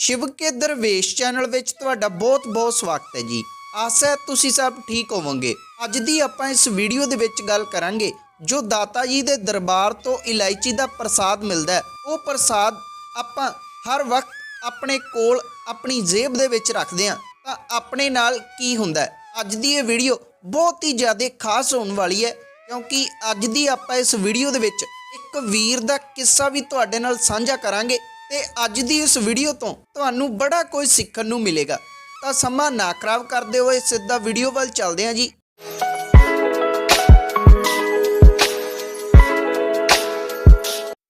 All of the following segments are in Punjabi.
ਸ਼ਿਵ ਕੇ ਦਰਵੇਸ਼ ਚੈਨਲ ਵਿੱਚ ਤੁਹਾਡਾ ਬਹੁਤ-ਬਹੁਤ ਸਵਾਗਤ ਹੈ ਜੀ। ਆਸਾ ਹੈ ਤੁਸੀਂ ਸਭ ਠੀਕ ਹੋਵੋਗੇ। ਅੱਜ ਦੀ ਆਪਾਂ ਇਸ ਵੀਡੀਓ ਦੇ ਵਿੱਚ ਗੱਲ ਕਰਾਂਗੇ, ਜੋ ਦਾਤਾ ਜੀ ਦੇ ਦਰਬਾਰ ਤੋਂ ਇਲਾਇਚੀ ਦਾ ਪ੍ਰਸਾਦ ਮਿਲਦਾ ਹੈ। ਉਹ ਪ੍ਰਸਾਦ ਆਪਾਂ ਹਰ ਵਕਤ ਆਪਣੇ ਕੋਲ ਆਪਣੀ ਜੇਬ ਦੇ ਵਿੱਚ ਰੱਖਦੇ ਹਾਂ। ਤਾਂ ਆਪਣੇ ਨਾਲ ਕੀ ਹੁੰਦਾ ਹੈ? ਅੱਜ ਦੀ ਇਹ ਵੀਡੀਓ ਬਹੁਤ ਹੀ ਜ਼ਿਆਦਾ ਖਾਸ ਹੋਣ ਵਾਲੀ ਹੈ, ਕਿਉਂਕਿ ਅੱਜ ਦੀ ਆਪਾਂ ਇਸ ਵੀਡੀਓ ਦੇ ਵਿੱਚ ਇੱਕ ਵੀਰ ਦਾ ਕਿੱਸਾ ਵੀ ਤੁਹਾਡੇ ਨਾਲ ਸਾਂਝਾ ਕਰਾਂਗੇ। ਤੇ ਅੱਜ ਦੀ ਇਸ ਵੀਡੀਓ ਤੋਂ ਤੁਹਾਨੂੰ ਬੜਾ ਕੁਝ ਸਿੱਖਣ ਨੂੰ ਮਿਲੇਗਾ। ਤਾਂ ਸਮਾਂ ਨਾ ਖਰਾਬ ਕਰਦੇ ਹੋਏ ਸਿੱਧਾ ਵੀਡੀਓ ਵੱਲ ਚੱਲਦੇ ਹਾਂ ਜੀ।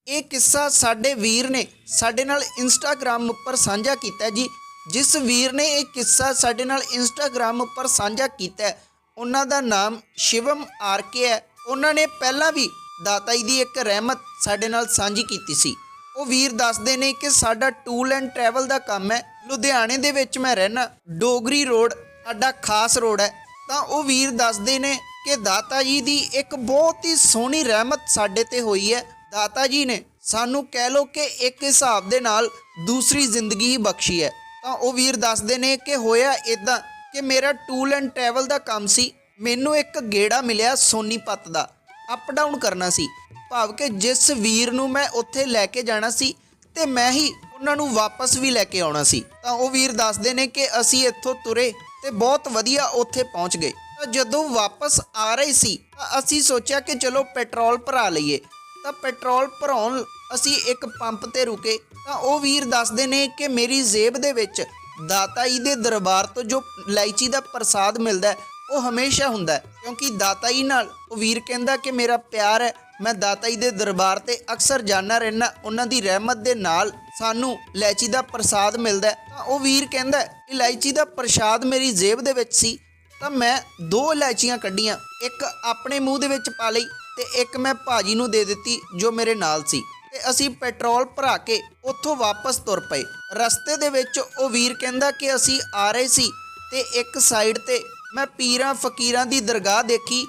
ਇਹ ਕਿੱਸਾ ਸਾਡੇ ਵੀਰ ਨੇ ਸਾਡੇ ਨਾਲ ਇੰਸਟਾਗ੍ਰam ਉੱਪਰ ਸਾਂਝਾ ਕੀਤਾ ਜੀ। ਜਿਸ ਵੀਰ ਨੇ ਇਹ ਕਿੱਸਾ ਸਾਡੇ ਨਾਲ ਇੰਸਟਾਗ੍ਰam ਉੱਪਰ ਸਾਂਝਾ ਕੀਤਾ ਉਹਨਾਂ ਦਾ ਨਾਮ ਸ਼ਿਵਮ ਆਰਕੇ ਹੈ। ਉਹਨਾਂ ਨੇ ਪਹਿਲਾਂ ਵੀ ਦਾਤਾ ਜੀ ਦੀ ਇੱਕ ਰਹਿਮਤ ਸਾਡੇ ਨਾਲ ਸਾਂਝੀ ਕੀਤੀ ਸੀ। ਉਹ ਵੀਰ ਦੱਸਦੇ ਨੇ ਕਿ ਸਾਡਾ ਟੂਲ ਐਂਡ ਟਰੈਵਲ ਦਾ ਕੰਮ ਹੈ। ਲੁਧਿਆਣੇ ਦੇ ਵਿੱਚ ਮੈਂ ਰਹਿਣਾ ਡੋਗਰੀ ਰੋਡ, ਸਾਡਾ ਖਾਸ ਰੋਡ ਹੈ। ਤਾਂ ਉਹ ਵੀਰ ਦੱਸਦੇ ਨੇ ਕਿ ਦਾਤਾ ਜੀ ਦੀ ਇੱਕ ਬਹੁਤ ਹੀ ਸੋਹਣੀ ਰਹਿਮਤ ਸਾਡੇ ਤੇ ਹੋਈ ਹੈ। ਦਾਤਾ ਜੀ ਨੇ ਸਾਨੂੰ ਕਹਿ ਲੋ ਕਿ ਇੱਕ ਹਿਸਾਬ ਦੇ ਨਾਲ ਦੂਸਰੀ ਜ਼ਿੰਦਗੀ ਹੀ ਬਖਸ਼ੀ ਹੈ। ਤਾਂ ਉਹ ਵੀਰ ਦੱਸਦੇ ਨੇ ਕਿ ਹੋਇਆ ਇਦਾਂ ਕਿ ਮੇਰਾ ਟੂਲ ਐਂਡ ਟਰੈਵਲ ਦਾ ਕੰਮ ਸੀ। ਮੈਨੂੰ ਇੱਕ ਗੇੜਾ ਮਿਲਿਆ ਸੋਨੀਪਤ ਦਾ। ਅਪ ਡਾਊਨ ਕਰਨਾ ਸੀ। ਭਾਵ ਕਿ ਜਿਸ ਵੀਰ ਨੂੰ ਮੈਂ ਉੱਥੇ ਲੈ ਕੇ ਜਾਣਾ ਸੀ ਤੇ ਮੈਂ ਹੀ ਉਹਨਾਂ ਨੂੰ ਵਾਪਸ ਵੀ ਲੈ ਕੇ ਆਉਣਾ ਸੀ। ਤਾਂ ਉਹ ਵੀਰ ਦੱਸਦੇ ਨੇ ਕਿ ਅਸੀਂ ਇੱਥੋਂ ਤੁਰੇ ਤੇ ਬਹੁਤ ਵਧੀਆ ਉੱਥੇ ਪਹੁੰਚ ਗਏ। ਤਾਂ ਜਦੋਂ ਵਾਪਸ ਆ ਰਹੇ ਸੀ, ਤਾਂ ਅਸੀਂ ਸੋਚਿਆ ਕਿ ਚਲੋ ਪੈਟਰੋਲ ਭਰਾ ਲਈਏ। ਤਾਂ ਪੈਟਰੋਲ ਭਰਾਉਣ ਅਸੀਂ ਇੱਕ ਪੰਪ ਤੇ ਰੁਕੇ। ਤਾਂ ਉਹ ਵੀਰ ਦੱਸਦੇ ਨੇ ਕਿ ਮੇਰੀ ਜੇਬ ਦੇ ਵਿੱਚ ਦਾਤਾ ਜੀ ਦੇ ਦਰਬਾਰ ਤੋਂ ਜੋ ਇਲਾਇਚੀ ਦਾ ਪ੍ਰਸਾਦ ਮਿਲਦਾ ਉਹ ਹਮੇਸ਼ਾ ਹੁੰਦਾ ਕਿਉਂਕਿ ਦਾਤਾ ਜੀ ਨਾਲ ਉਹ ਵੀਰ ਕਹਿੰਦਾ ਕਿ ਮੇਰਾ ਪਿਆਰ ਹੈ, ਮੈਂ ਦਾਤਾ ਜੀ ਦੇ ਦਰਬਾਰ ਤੇ ਅਕਸਰ ਜਾਣਾ ਰਹਿਣਾ ਉਹਨਾਂ ਦੀ ਰਹਿਮਤ ਦੇ ਨਾਲ ਸਾਨੂੰ ਇਲਾਇਚੀ ਦਾ ਪ੍ਰਸਾਦ ਮਿਲਦਾ ਤਾਂ ਉਹ ਵੀਰ ਕਹਿੰਦਾ ਇਲਾਇਚੀ ਦਾ ਪ੍ਰਸਾਦ ਮੇਰੀ ਜੇਬ ਦੇ ਵਿੱਚ ਸੀ, ਤਾਂ ਮੈਂ ਦੋ ਇਲਾਇਚੀਆਂ ਕੱਢੀਆਂ, ਇੱਕ ਆਪਣੇ ਮੂੰਹ ਦੇ ਵਿੱਚ ਪਾ ਲਈ ਤੇ ਇੱਕ ਮੈਂ ਭਾਜੀ ਨੂੰ ਦੇ ਦਿੱਤੀ ਜੋ ਮੇਰੇ ਨਾਲ ਸੀ। ਤੇ ਅਸੀਂ ਪੈਟਰੋਲ ਭਰਾ ਕੇ ਉੱਥੋਂ ਵਾਪਸ ਤੁਰ ਪਏ। ਰਸਤੇ ਦੇ ਵਿੱਚ ਉਹ ਵੀਰ ਕਹਿੰਦਾ ਕਿ ਅਸੀਂ ਆ ਰਹੇ ਸੀ ਤੇ ਇੱਕ ਸਾਈਡ ਤੇ ਮੈਂ ਪੀਰਾਂ ਫਕੀਰਾਂ ਦੀ ਦਰਗਾਹ ਦੇਖੀ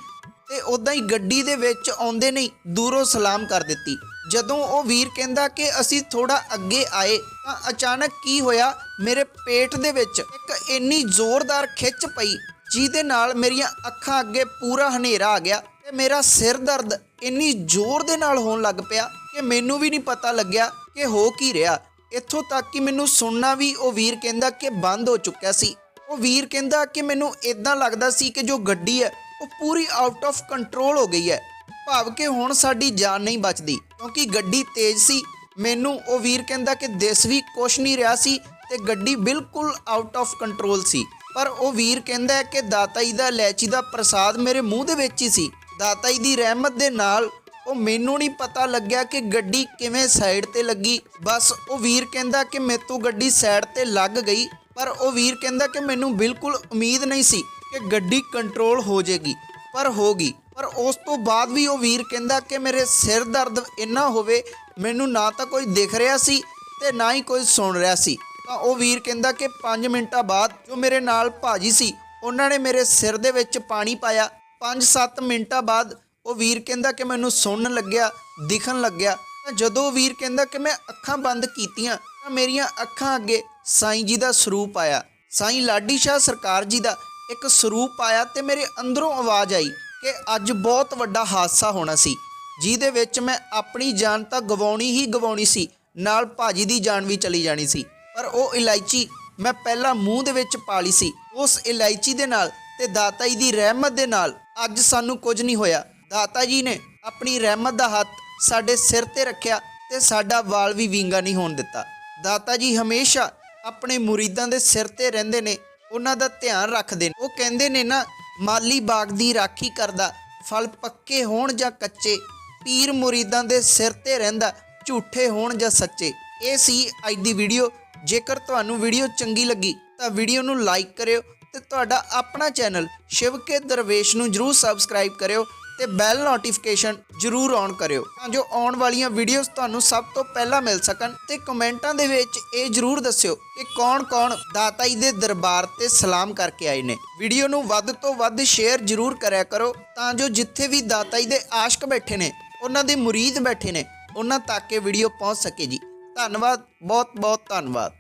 ਤੇ ਉਦਾਂ ਹੀ ਗੱਡੀ ਦੇ ਵਿੱਚ ਆਉਂਦੇ ਨਹੀਂ ਦੂਰੋਂ ਸਲਾਮ ਕਰ ਦਿੱਤੀ। ਜਦੋਂ ਉਹ ਵੀਰ ਕਹਿੰਦਾ ਕਿ ਅਸੀਂ ਥੋੜਾ ਅੱਗੇ ਆਏ ਤਾਂ ਅਚਾਨਕ ਕੀ ਹੋਇਆ? ਮੇਰੇ ਪੇਟ ਦੇ ਵਿੱਚ ਇੱਕ ਇੰਨੀ ਜ਼ੋਰਦਾਰ ਖਿੱਚ ਪਈ ਜਿਹਦੇ ਨਾਲ ਮੇਰੀਆਂ ਅੱਖਾਂ ਅੱਗੇ ਪੂਰਾ ਹਨੇਰਾ ਆ ਗਿਆ ਤੇ ਮੇਰਾ ਸਿਰ ਦਰਦ ਇੰਨੀ ਜ਼ੋਰ ਦੇ ਨਾਲ ਹੋਣ ਲੱਗ ਪਿਆ ਕਿ ਮੈਨੂੰ ਵੀ ਨਹੀਂ ਪਤਾ ਲੱਗਿਆ ਕਿ ਹੋ ਕੀ ਰਿਹਾ। ਇੱਥੋਂ ਤੱਕ ਕਿ ਮੈਨੂੰ ਸੁਣਨਾ ਵੀ ਉਹ ਵੀਰ ਕਹਿੰਦਾ ਕਿ ਬੰਦ ਹੋ ਚੁੱਕਿਆ ਸੀ। ਉਹ ਵੀਰ ਕਹਿੰਦਾ ਕਿ ਮੈਨੂੰ ਇਦਾਂ ਲੱਗਦਾ ਸੀ ਕਿ ਜੋ ਗੱਡੀ ਹੈ, ਉਹ ਪੂਰੀ ਆਊਟ ਆਫ ਕੰਟਰੋਲ ਹੋ ਗਈ ਹੈ। ਭਾਵ ਕਿ ਹੁਣ ਸਾਡੀ ਜਾਨ ਨਹੀਂ ਬਚਦੀ। ਕਿਉਂਕਿ ਗੱਡੀ ਤੇਜ਼ ਸੀ, ਮੈਨੂੰ ਉਹ ਵੀਰ ਕਹਿੰਦਾ ਕਿ ਦਿਸ ਵੀ ਕੁਛ ਨਹੀਂ ਰਿਹਾ ਸੀ ਤੇ ਗੱਡੀ ਬਿਲਕੁਲ ਆਊਟ ਆਫ ਕੰਟਰੋਲ ਸੀ। ਪਰ ਉਹ ਵੀਰ ਕਹਿੰਦਾ ਹੈ ਕਿ ਦਾਤਾ ਜੀ ਦਾ ਲੈਚੀ ਦਾ ਪ੍ਰਸਾਦ ਮੇਰੇ ਮੂੰਹ ਦੇ ਵਿੱਚ ਹੀ ਸੀ। ਦਾਤਾ ਜੀ ਦੀ ਰਹਿਮਤ ਦੇ ਨਾਲ ਉਹ ਮੈਨੂੰ ਨਹੀਂ ਪਤਾ ਲੱਗਿਆ ਕਿ ਗੱਡੀ ਕਿਵੇਂ ਸਾਈਡ ਤੇ ਲੱਗੀ। ਬਸ ਉਹ ਵੀਰ ਕਹਿੰਦਾ ਕਿ ਮੇਤੋਂ ਗੱਡੀ ਸਾਈਡ ਤੇ ਲੱਗ ਗਈ। ਪਰ ਉਹ ਵੀਰ ਕਹਿੰਦਾ ਕਿ ਮੈਨੂੰ ਬਿਲਕੁਲ ਉਮੀਦ ਨਹੀਂ ਸੀ ਕਿ ਗੱਡੀ ਕੰਟਰੋਲ ਹੋ ਜਾਏਗੀ, ਪਰ ਹੋ ਗਈ ਪਰ ਉਸ ਤੋਂ ਬਾਅਦ ਵੀ ਉਹ ਵੀਰ ਕਹਿੰਦਾ ਕਿ ਮੇਰੇ ਸਿਰ ਦਰਦ ਇੰਨਾ ਹੋਵੇ, ਮੈਨੂੰ ਨਾ ਤਾਂ ਕੋਈ ਦਿਖ ਰਿਹਾ ਸੀ ਤੇ ਨਾ ਹੀ ਕੋਈ ਸੁਣ ਰਿਹਾ ਸੀ। ਤਾਂ ਉਹ ਵੀਰ ਕਹਿੰਦਾ ਕਿ 5 ਮਿੰਟਾਂ ਬਾਅਦ ਜੋ ਮੇਰੇ ਨਾਲ ਭਾਜੀ ਸੀ, ਉਹਨਾਂ ਨੇ ਮੇਰੇ ਸਿਰ ਦੇ ਵਿੱਚ ਪਾਣੀ ਪਾਇਆ। 5-7 ਮਿੰਟਾਂ ਬਾਅਦ ਉਹ ਵੀਰ ਕਹਿੰਦਾ ਕਿ ਮੈਨੂੰ ਸੁਣਨ ਲੱਗਿਆ, ਦਿਖਣ ਲੱਗਿਆ। ਤਾਂ ਜਦੋਂ ਵੀਰ ਕਹਿੰਦਾ ਕਿ ਮੈਂ ਅੱਖਾਂ ਬੰਦ ਕੀਤੀਆਂ, ਤਾਂ ਮੇਰੀਆਂ ਅੱਖਾਂ ਅੱਗੇ ਸਾਈਂ ਜੀ ਦਾ ਸਰੂਪ ਆਇਆ। ਸਾਈਂ ਲਾਡੀ ਸ਼ਾਹ ਸਰਕਾਰ ਜੀ ਦਾ ਇੱਕ ਸਰੂਪ ਆਇਆ ਤੇ ਮੇਰੇ ਅੰਦਰੋਂ ਆਵਾਜ਼ ਆਈ ਕਿ ਅੱਜ ਬਹੁਤ ਵੱਡਾ ਹਾਦਸਾ ਹੋਣਾ ਸੀ। ਜਿਹਦੇ ਵਿੱਚ ਮੈਂ ਆਪਣੀ ਜਾਨ ਤਾਂ ਗਵਾਉਣੀ ਹੀ ਗਵਾਉਣੀ ਸੀ, ਨਾਲ ਭਾਜੀ ਦੀ ਜਾਨ ਵੀ ਚਲੀ ਜਾਣੀ ਸੀ। ਪਰ ਉਹ ਇਲਾਇਚੀ ਮੈਂ ਪਹਿਲਾਂ ਮੂੰਹ ਦੇ ਵਿੱਚ ਪਾ ਲਈ ਸੀ। ਉਸ ਇਲਾਇਚੀ ਦੇ ਨਾਲ ਤੇ ਦਾਤਾ ਜੀ ਦੀ ਰਹਿਮਤ ਦੇ ਨਾਲ ਅੱਜ ਸਾਨੂੰ ਕੁਝ ਨਹੀਂ ਹੋਇਆ। ਦਾਤਾ ਜੀ ਨੇ ਆਪਣੀ ਰਹਿਮਤ ਦਾ ਹੱਥ ਸਾਡੇ ਸਿਰ ਤੇ ਰੱਖਿਆ ਤੇ ਸਾਡਾ ਵਾਲ ਵੀ ਵਿੰਗਾ ਨਹੀਂ ਹੋਣ ਦਿੱਤਾ। ਦਾਤਾ ਜੀ ਹਮੇਸ਼ਾ ਆਪਣੇ ਮੁਰੀਦਾਂ ਦੇ ਸਿਰ ਤੇ ਰਹਿੰਦੇ ਨੇ, ਉਹਨਾਂ ਦਾ ਧਿਆਨ ਰੱਖਦੇ ਨੇ। ਉਹ ਕਹਿੰਦੇ ਨੇ ਨਾ, ਮਾਲੀ ਬਾਗ ਦੀ ਰਾਖੀ ਕਰਦਾ, ਫਲ ਪੱਕੇ ਹੋਣ ਜਾਂ ਕੱਚੇ, ਪੀਰ ਮੁਰੀਦਾਂ ਦੇ ਸਿਰ ਤੇ ਰਹਿੰਦਾ, ਝੂਠੇ ਹੋਣ ਜਾਂ ਸੱਚੇ। ਇਹ ਸੀ ਅੱਜ ਦੀ ਵੀਡੀਓ। ਜੇਕਰ ਤੁਹਾਨੂੰ ਵੀਡੀਓ ਚੰਗੀ ਲੱਗੀ, ਤਾਂ ਵੀਡੀਓ ਨੂੰ ਲਾਈਕ ਕਰਿਓ ਤੇ ਤੁਹਾਡਾ ਆਪਣਾ ਚੈਨਲ ਸ਼ਿਵ ਕੇ ਦਰਵੇਸ਼ ਨੂੰ ਜਰੂਰ ਸਬਸਕ੍ਰਾਈਬ ਕਰਿਓ। ਤੇ ਬੈਲ ਨੋਟੀਫਿਕੇਸ਼ਨ ਜਰੂਰ ਔਨ ਕਰਿਓ ਤਾਂ ਜੋ ਆਉਣ ਵਾਲੀਆਂ ਵੀਡੀਓਜ਼ ਤੁਹਾਨੂੰ ਸਭ ਤੋਂ ਪਹਿਲਾਂ ਮਿਲ ਸਕਣ ਤੇ ਕਮੈਂਟਾਂ ਦੇ ਵਿੱਚ ਇਹ ਜਰੂਰ ਦੱਸਿਓ ਕਿ ਕੌਣ-ਕੌਣ ਦਾਤਾ ਜੀ ਦੇ ਦਰਬਾਰ ਤੇ ਸਲਾਮ ਕਰਕੇ ਆਏ ਨੇ। ਵੀਡੀਓ ਨੂੰ ਵੱਧ ਤੋਂ ਵੱਧ ਸ਼ੇਅਰ ਜਰੂਰ ਕਰਿਆ ਕਰੋ ਤਾਂ ਜੋ ਜਿੱਥੇ ਵੀ ਦਾਤਾ ਜੀ ਦੇ ਆਸ਼ਕ ਬੈਠੇ ਨੇ, ਉਹਨਾਂ ਦੇ ਮੁਰੀਦ ਬੈਠੇ ਨੇ, ਉਹਨਾਂ ਤੱਕ ਇਹ ਵੀਡੀਓ ਪਹੁੰਚ ਸਕੇ ਜੀ। ਧੰਨਵਾਦ ਬਹੁਤ ਬਹੁਤ ਧੰਨਵਾਦ।